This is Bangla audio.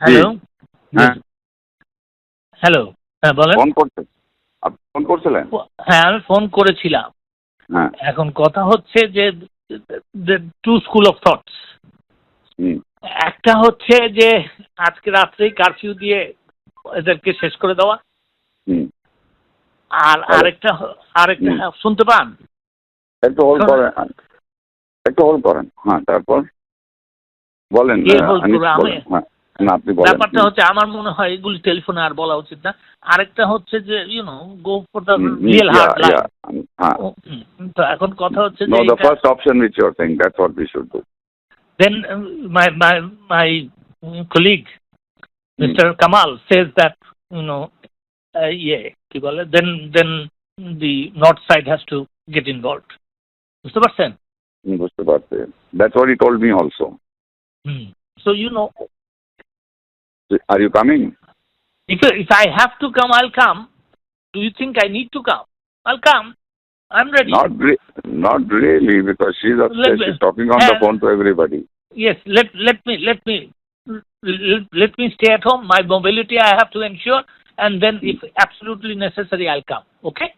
হ্যালো হ্যাঁ। হ্যালো হ্যাঁ বলেন। ফোন করতে আপনি ফোন করছিলেন? হ্যাঁ আমি ফোন করেছিলাম। হ্যাঁ। এখন কথা হচ্ছে যে টু স্কুল অফ থটস একটা হচ্ছে যে আজকে রাত্রেই কারফিউ দিয়ে এদেরকে শেষ করে দেওয়া। হুম। আর আরেকটা আরেকটা হ্যাঁ, শুনতে পান? একটু হোল্ড করেন একটু হোল্ড করেন। হ্যাঁ তারপর? বলেন? আমি? হ্যাঁ না ব্যাপারটা হচ্ছে আমার মনে হয় এগুলি টেলিফোনে আর বলা উচিত না আরেকটা হচ্ছে যে you know go for the real hard life হ্যাঁ তো এখন কথা হচ্ছে যে the first option which you're saying, that's what we should do. Then my my my Mr. Kamal says that you know uh, ইয়ে কি বলে then then the north side has to get involved বুঝতে পারছেন বুঝতে পারছি That's what he told me also. Hmm. so you know Are you coming? if if I have to come I'll come. Do you think I need to come? I'll come. I'm ready. Not re- not really, because she's upstairs, Let she's talking on the Uh, phone to everybody. yes let let me let me let, let me stay at home. My mobility I have to ensure and then if absolutely necessary I'll come. Okay